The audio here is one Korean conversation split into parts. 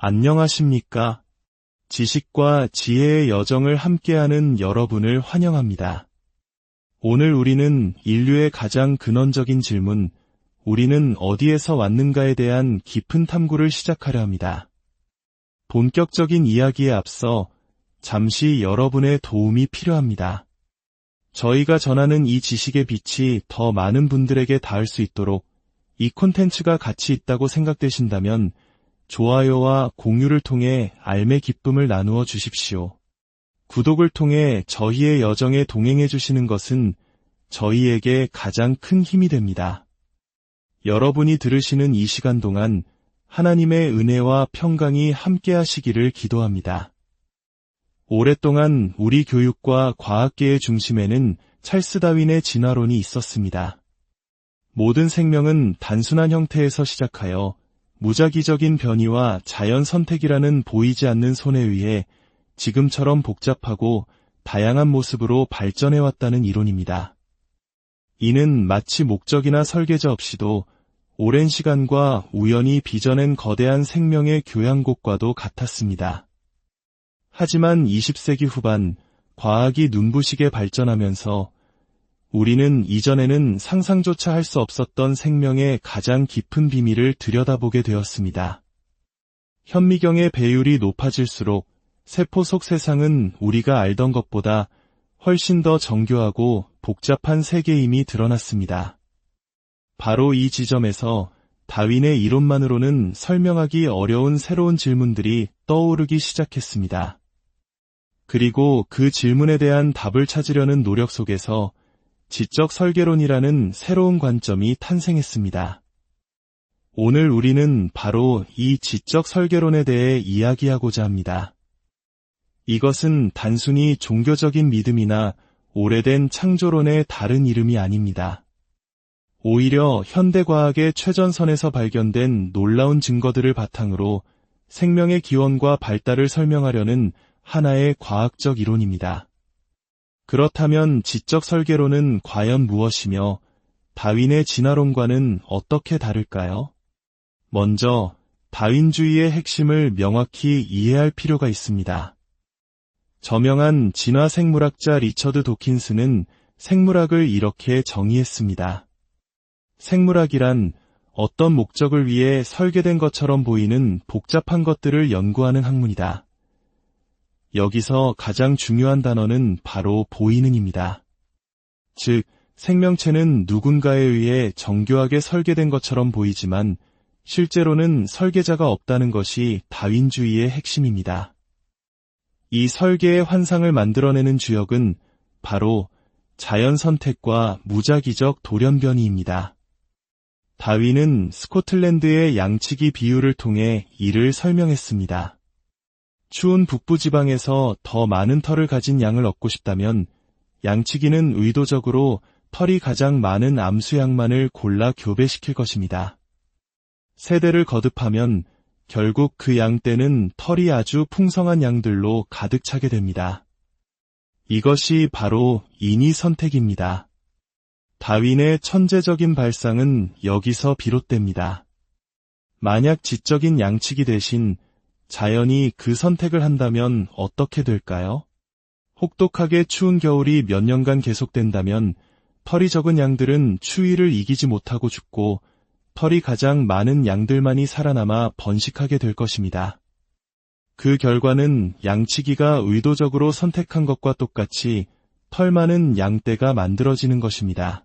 안녕하십니까? 지식과 지혜의 여정을 함께하는 여러분을 환영합니다. 오늘 우리는 인류의 가장 근원적인 질문, 우리는 어디에서 왔는가에 대한 깊은 탐구를 시작하려 합니다. 본격적인 이야기에 앞서 잠시 여러분의 도움이 필요합니다. 저희가 전하는 이 지식의 빛이 더 많은 분들에게 닿을 수 있도록 이 콘텐츠가 가치 있다고 생각되신다면 좋아요와 공유를 통해 알매 기쁨을 나누어 주십시오. 구독을 통해 저희의 여정에 동행해 주시는 것은 저희에게 가장 큰 힘이 됩니다. 여러분이 들으시는 이 시간 동안 하나님의 은혜와 평강이 함께 하시기를 기도합니다. 오랫동안 우리 교육과 과학계의 중심에는 찰스 다윈의 진화론이 있었습니다. 모든 생명은 단순한 형태에서 시작하여 무작위적인 변이와 자연 선택이라는 보이지 않는 손에 의해 지금처럼 복잡하고 다양한 모습으로 발전해왔다는 이론입니다. 이는 마치 목적이나 설계자 없이도 오랜 시간과 우연히 빚어낸 거대한 생명의 교양곡과도 같았습니다. 하지만 20세기 후반 과학이 눈부시게 발전하면서 우리는 이전에는 상상조차 할 수 없었던 생명의 가장 깊은 비밀을 들여다보게 되었습니다. 현미경의 배율이 높아질수록 세포 속 세상은 우리가 알던 것보다 훨씬 더 정교하고 복잡한 세계임이 드러났습니다. 바로 이 지점에서 다윈의 이론만으로는 설명하기 어려운 새로운 질문들이 떠오르기 시작했습니다. 그리고 그 질문에 대한 답을 찾으려는 노력 속에서 지적 설계론이라는 새로운 관점이 탄생했습니다. 오늘 우리는 바로 이 지적 설계론에 대해 이야기하고자 합니다. 이것은 단순히 종교적인 믿음이나 오래된 창조론의 다른 이름이 아닙니다. 오히려 현대과학의 최전선에서 발견된 놀라운 증거들을 바탕으로 생명의 기원과 발달을 설명하려는 하나의 과학적 이론입니다. 그렇다면 지적 설계론은 과연 무엇이며 다윈의 진화론과는 어떻게 다를까요? 먼저 다윈주의의 핵심을 명확히 이해할 필요가 있습니다. 저명한 진화 생물학자 리처드 도킨스는 생물학을 이렇게 정의했습니다. 생물학이란 어떤 목적을 위해 설계된 것처럼 보이는 복잡한 것들을 연구하는 학문이다. 여기서 가장 중요한 단어는 바로 보이는입니다. 즉, 생명체는 누군가에 의해 정교하게 설계된 것처럼 보이지만 실제로는 설계자가 없다는 것이 다윈주의의 핵심입니다. 이 설계의 환상을 만들어내는 주역은 바로 자연 선택과 무작위적 돌연변이입니다. 다윈은 스코틀랜드의 양치기 비유를 통해 이를 설명했습니다. 추운 북부지방에서 더 많은 털을 가진 양을 얻고 싶다면 양치기는 의도적으로 털이 가장 많은 암수양만을 골라 교배시킬 것입니다. 세대를 거듭하면 결국 그 양떼는 털이 아주 풍성한 양들로 가득 차게 됩니다. 이것이 바로 인위 선택입니다. 다윈의 천재적인 발상은 여기서 비롯됩니다. 만약 지적인 양치기 대신 자연이 그 선택을 한다면 어떻게 될까요? 혹독하게 추운 겨울이 몇 년간 계속된다면 털이 적은 양들은 추위를 이기지 못하고 죽고 털이 가장 많은 양들만이 살아남아 번식하게 될 것입니다. 그 결과는 양치기가 의도적으로 선택한 것과 똑같이 털 많은 양떼가 만들어지는 것입니다.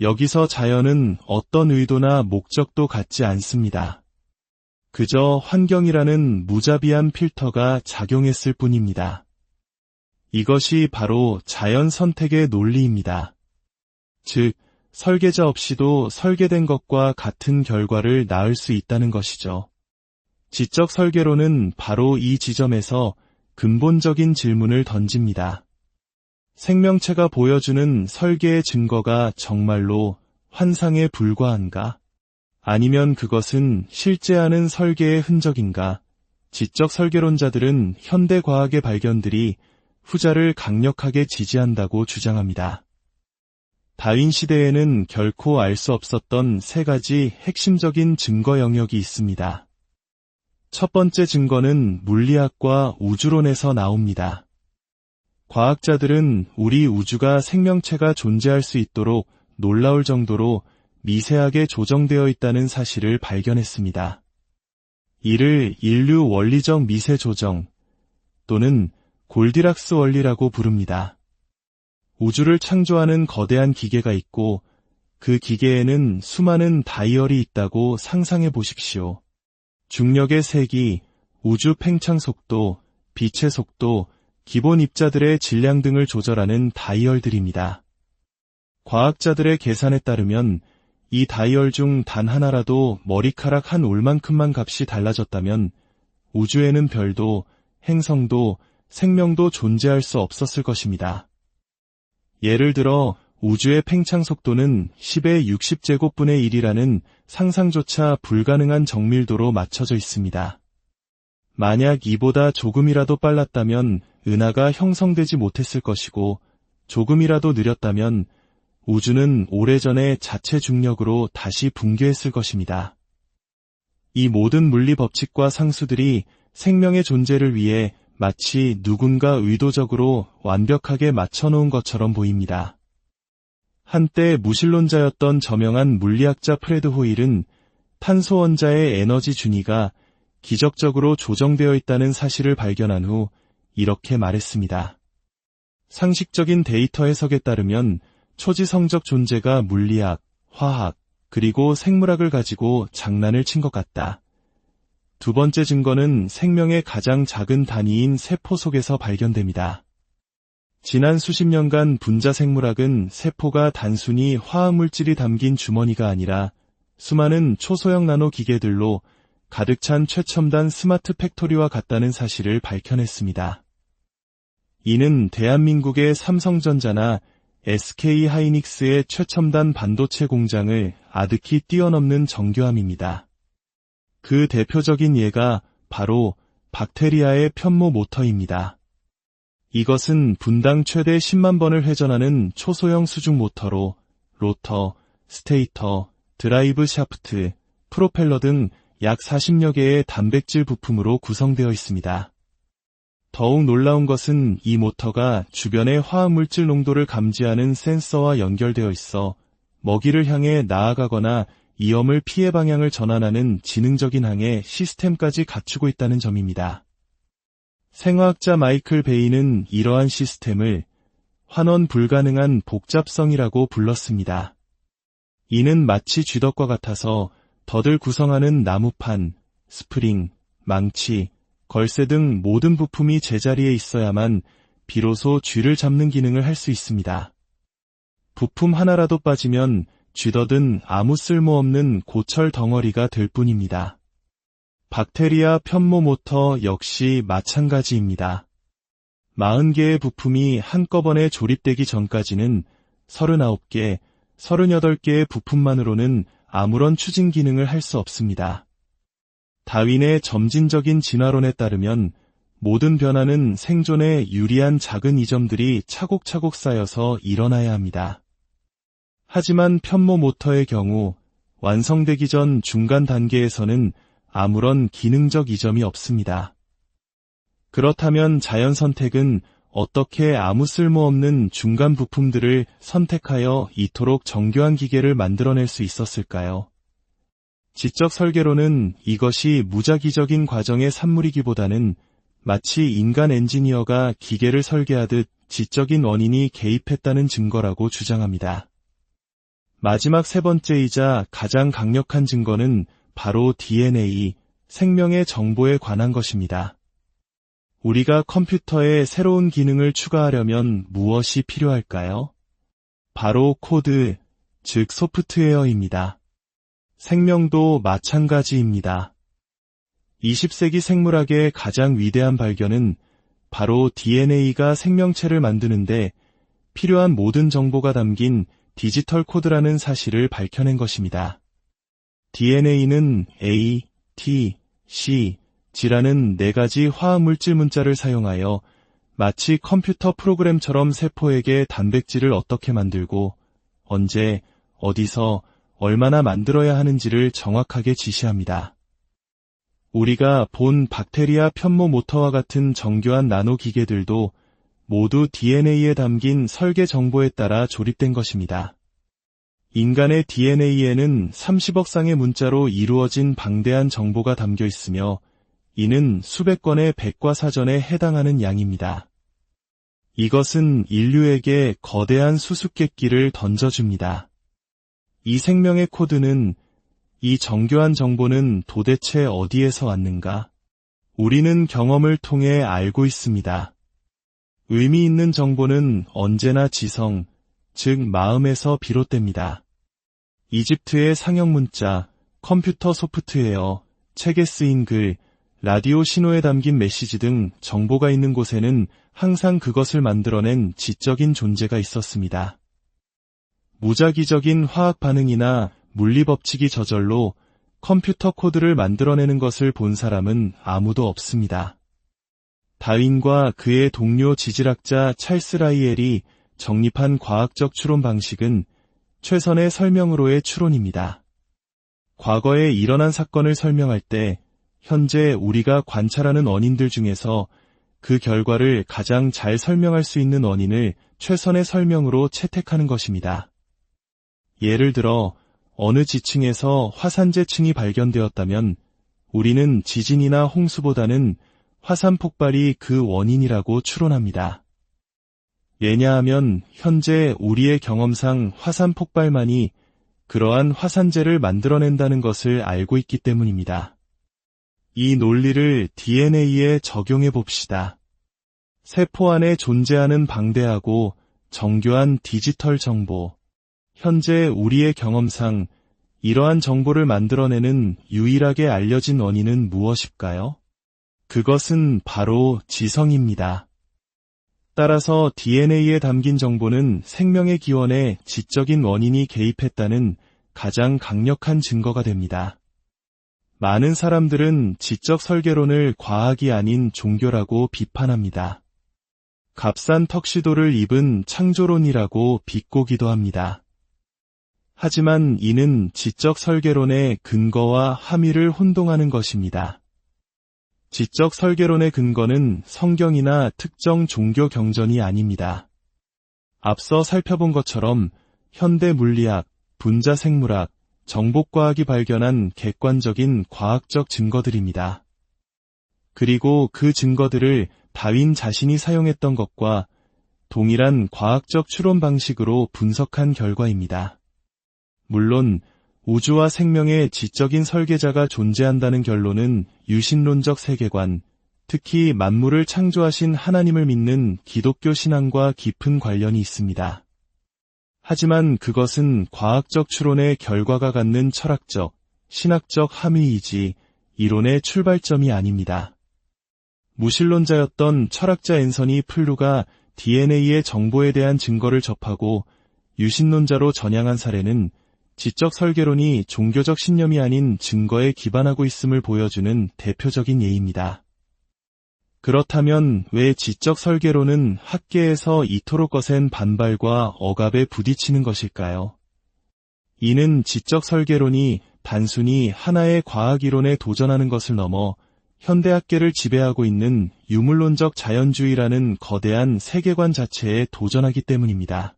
여기서 자연은 어떤 의도나 목적도 갖지 않습니다. 그저 환경이라는 무자비한 필터가 작용했을 뿐입니다. 이것이 바로 자연 선택의 논리입니다. 즉, 설계자 없이도 설계된 것과 같은 결과를 낳을 수 있다는 것이죠. 지적 설계로는 바로 이 지점에서 근본적인 질문을 던집니다. 생명체가 보여주는 설계의 증거가 정말로 환상에 불과한가? 아니면 그것은 실제하는 설계의 흔적인가? 지적 설계론자들은 현대 과학의 발견들이 후자를 강력하게 지지한다고 주장합니다. 다윈 시대에는 결코 알 수 없었던 세 가지 핵심적인 증거 영역이 있습니다. 첫 번째 증거는 물리학과 우주론에서 나옵니다. 과학자들은 우리 우주가 생명체가 존재할 수 있도록 놀라울 정도로 미세하게 조정되어 있다는 사실을 발견했습니다. 이를 인류 원리적 미세 조정 또는 골디락스 원리라고 부릅니다. 우주를 창조하는 거대한 기계가 있고 그 기계에는 수많은 다이얼이 있다고 상상해 보십시오. 중력의 세기, 우주 팽창 속도, 빛의 속도, 기본 입자들의 질량 등을 조절하는 다이얼들입니다. 과학자들의 계산에 따르면 이 다이얼 중 단 하나라도 머리카락 한 올만큼만 값이 달라졌다면 우주에는 별도, 행성도, 생명도 존재할 수 없었을 것입니다. 예를 들어 우주의 팽창 속도는 10의 60제곱분의 1이라는 상상조차 불가능한 정밀도로 맞춰져 있습니다. 만약 이보다 조금이라도 빨랐다면 은하가 형성되지 못했을 것이고 조금이라도 느렸다면 우주는 오래전에 자체 중력으로 다시 붕괴했을 것입니다. 이 모든 물리 법칙과 상수들이 생명의 존재를 위해 마치 누군가 의도적으로 완벽하게 맞춰놓은 것처럼 보입니다. 한때 무신론자였던 저명한 물리학자 프레드 호일은 탄소 원자의 에너지 준위가 기적적으로 조정되어 있다는 사실을 발견한 후 이렇게 말했습니다. 상식적인 데이터 해석에 따르면 초지성적 존재가 물리학, 화학, 그리고 생물학을 가지고 장난을 친 것 같다. 두 번째 증거는 생명의 가장 작은 단위인 세포 속에서 발견됩니다. 지난 수십 년간 분자 생물학은 세포가 단순히 화학물질이 담긴 주머니가 아니라 수많은 초소형 나노 기계들로 가득 찬 최첨단 스마트 팩토리와 같다는 사실을 밝혀냈습니다. 이는 대한민국의 삼성전자나 SK 하이닉스의 최첨단 반도체 공장을 아득히 뛰어넘는 정교함입니다. 그 대표적인 예가 바로 박테리아의 편모 모터입니다. 이것은 분당 최대 10만 번을 회전하는 초소형 수중 모터로 로터, 스테이터, 드라이브 샤프트, 프로펠러 등 약 40여 개의 단백질 부품으로 구성되어 있습니다. 더욱 놀라운 것은 이 모터가 주변의 화학물질 농도를 감지하는 센서와 연결되어 있어 먹이를 향해 나아가거나 이염을 피해 방향을 전환하는 지능적인 항해 시스템까지 갖추고 있다는 점입니다. 생화학자 마이클 베이는 이러한 시스템을 환원 불가능한 복잡성이라고 불렀습니다. 이는 마치 쥐덕과 같아서 덫을 구성하는 나무판, 스프링, 망치, 걸쇠 등 모든 부품이 제자리에 있어야만 비로소 쥐를 잡는 기능을 할 수 있습니다. 부품 하나라도 빠지면 쥐덫은 아무 쓸모없는 고철 덩어리가 될 뿐입니다. 박테리아 편모 모터 역시 마찬가지입니다. 40개의 부품이 한꺼번에 조립되기 전까지는 39개, 38개의 부품만으로는 아무런 추진 기능을 할 수 없습니다. 다윈의 점진적인 진화론에 따르면 모든 변화는 생존에 유리한 작은 이점들이 차곡차곡 쌓여서 일어나야 합니다. 하지만 편모 모터의 경우 완성되기 전 중간 단계에서는 아무런 기능적 이점이 없습니다. 그렇다면 자연 선택은 어떻게 아무 쓸모없는 중간 부품들을 선택하여 이토록 정교한 기계를 만들어낼 수 있었을까요? 지적 설계로는 이것이 무작위적인 과정의 산물이기보다는 마치 인간 엔지니어가 기계를 설계하듯 지적인 원인이 개입했다는 증거라고 주장합니다. 마지막 세 번째이자 가장 강력한 증거는 바로 DNA, 생명의 정보에 관한 것입니다. 우리가 컴퓨터에 새로운 기능을 추가하려면 무엇이 필요할까요? 바로 코드, 즉 소프트웨어입니다. 생명도 마찬가지입니다. 20세기 생물학의 가장 위대한 발견은 바로 DNA가 생명체를 만드는데 필요한 모든 정보가 담긴 디지털 코드라는 사실을 밝혀낸 것입니다. DNA는 A, T, C, G라는 네 가지 화학물질 문자를 사용하여 마치 컴퓨터 프로그램처럼 세포에게 단백질을 어떻게 만들고 언제, 어디서, 얼마나 만들어야 하는지를 정확하게 지시합니다. 우리가 본 박테리아 편모 모터와 같은 정교한 나노 기계들도 모두 DNA에 담긴 설계 정보에 따라 조립된 것입니다. 인간의 DNA에는 30억 쌍의 문자로 이루어진 방대한 정보가 담겨 있으며 이는 수백 건의 백과 사전에 해당하는 양입니다. 이것은 인류에게 거대한 수수께끼를 던져줍니다. 이 생명의 코드는 이 정교한 정보는 도대체 어디에서 왔는가? 우리는 경험을 통해 알고 있습니다. 의미 있는 정보는 언제나 지성, 즉 마음에서 비롯됩니다. 이집트의 상형 문자, 컴퓨터 소프트웨어, 책에 쓰인 글, 라디오 신호에 담긴 메시지 등 정보가 있는 곳에는 항상 그것을 만들어낸 지적인 존재가 있었습니다. 무작위적인 화학 반응이나 물리 법칙이 저절로 컴퓨터 코드를 만들어내는 것을 본 사람은 아무도 없습니다. 다윈과 그의 동료 지질학자 찰스 라이엘이 정립한 과학적 추론 방식은 최선의 설명으로의 추론입니다. 과거에 일어난 사건을 설명할 때 현재 우리가 관찰하는 원인들 중에서 그 결과를 가장 잘 설명할 수 있는 원인을 최선의 설명으로 채택하는 것입니다. 예를 들어 어느 지층에서 화산재층이 발견되었다면 우리는 지진이나 홍수보다는 화산 폭발이 그 원인이라고 추론합니다. 왜냐하면 현재 우리의 경험상 화산 폭발만이 그러한 화산재를 만들어낸다는 것을 알고 있기 때문입니다. 이 논리를 DNA에 적용해 봅시다. 세포 안에 존재하는 방대하고 정교한 디지털 정보. 현재 우리의 경험상 이러한 정보를 만들어내는 유일하게 알려진 원인은 무엇일까요? 그것은 바로 지성입니다. 따라서 DNA에 담긴 정보는 생명의 기원에 지적인 원인이 개입했다는 가장 강력한 증거가 됩니다. 많은 사람들은 지적 설계론을 과학이 아닌 종교라고 비판합니다. 값싼 턱시도를 입은 창조론이라고 비꼬기도 합니다. 하지만 이는 지적 설계론의 근거와 함의를 혼동하는 것입니다. 지적 설계론의 근거는 성경이나 특정 종교 경전이 아닙니다. 앞서 살펴본 것처럼 현대 물리학, 분자 생물학, 정복과학이 발견한 객관적인 과학적 증거들입니다. 그리고 그 증거들을 다윈 자신이 사용했던 것과 동일한 과학적 추론 방식으로 분석한 결과입니다. 물론 우주와 생명의 지적인 설계자가 존재한다는 결론은 유신론적 세계관, 특히 만물을 창조하신 하나님을 믿는 기독교 신앙과 깊은 관련이 있습니다. 하지만 그것은 과학적 추론의 결과가 갖는 철학적, 신학적 함의이지 이론의 출발점이 아닙니다. 무신론자였던 철학자 앤서니 플루가 DNA의 정보에 대한 증거를 접하고 유신론자로 전향한 사례는 지적 설계론이 종교적 신념이 아닌 증거에 기반하고 있음을 보여주는 대표적인 예입니다. 그렇다면 왜 지적 설계론은 학계에서 이토록 거센 반발과 억압에 부딪히는 것일까요? 이는 지적 설계론이 단순히 하나의 과학 이론에 도전하는 것을 넘어 현대 학계를 지배하고 있는 유물론적 자연주의라는 거대한 세계관 자체에 도전하기 때문입니다.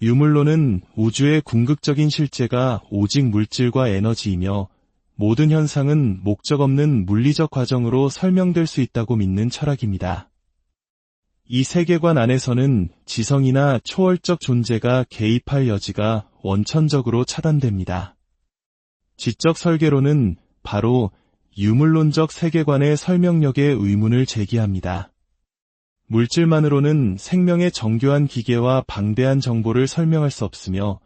유물론은 우주의 궁극적인 실제가 오직 물질과 에너지이며 모든 현상은 목적 없는 물리적 과정으로 설명될 수 있다고 믿는 철학입니다. 이 세계관 안에서는 지성이나 초월적 존재가 개입할 여지가 원천적으로 차단됩니다. 지적 설계로는 바로 유물론적 세계관의 설명력에 의문을 제기합니다. 물질만으로는 생명의 정교한 기계와 방대한 정보를 설명할 수 없으며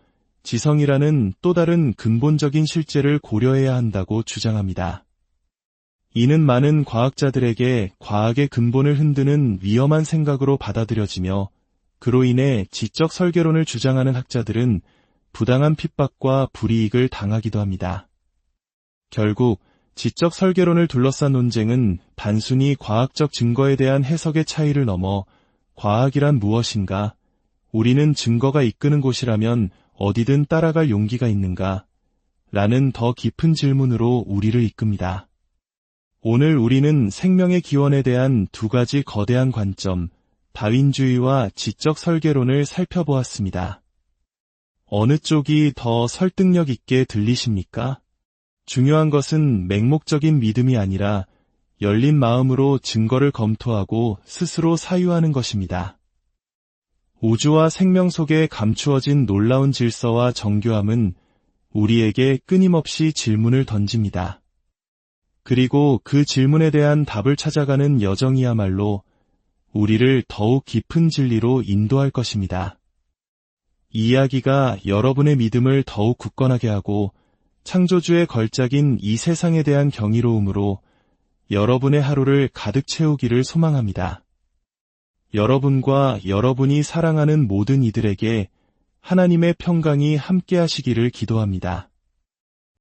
지성이라는 또 다른 근본적인 실제를 고려해야 한다고 주장합니다. 이는 많은 과학자들에게 과학의 근본을 흔드는 위험한 생각으로 받아들여지며 그로 인해 지적 설계론을 주장하는 학자들은 부당한 핍박과 불이익을 당하기도 합니다. 결국 지적 설계론을 둘러싼 논쟁은 단순히 과학적 증거에 대한 해석의 차이를 넘어 과학이란 무엇인가, 우리는 증거가 이끄는 곳이라면 어디든 따라갈 용기가 있는가? 라는 더 깊은 질문으로 우리를 이끕니다. 오늘 우리는 생명의 기원에 대한 두 가지 거대한 관점, 다윈주의와 지적 설계론을 살펴보았습니다. 어느 쪽이 더 설득력 있게 들리십니까? 중요한 것은 맹목적인 믿음이 아니라 열린 마음으로 증거를 검토하고 스스로 사유하는 것입니다. 우주와 생명 속에 감추어진 놀라운 질서와 정교함은 우리에게 끊임없이 질문을 던집니다. 그리고 그 질문에 대한 답을 찾아가는 여정이야말로 우리를 더욱 깊은 진리로 인도할 것입니다. 이 이야기가 여러분의 믿음을 더욱 굳건하게 하고 창조주의 걸작인 이 세상에 대한 경이로움으로 여러분의 하루를 가득 채우기를 소망합니다. 여러분과 여러분이 사랑하는 모든 이들에게 하나님의 평강이 함께 하시기를 기도합니다.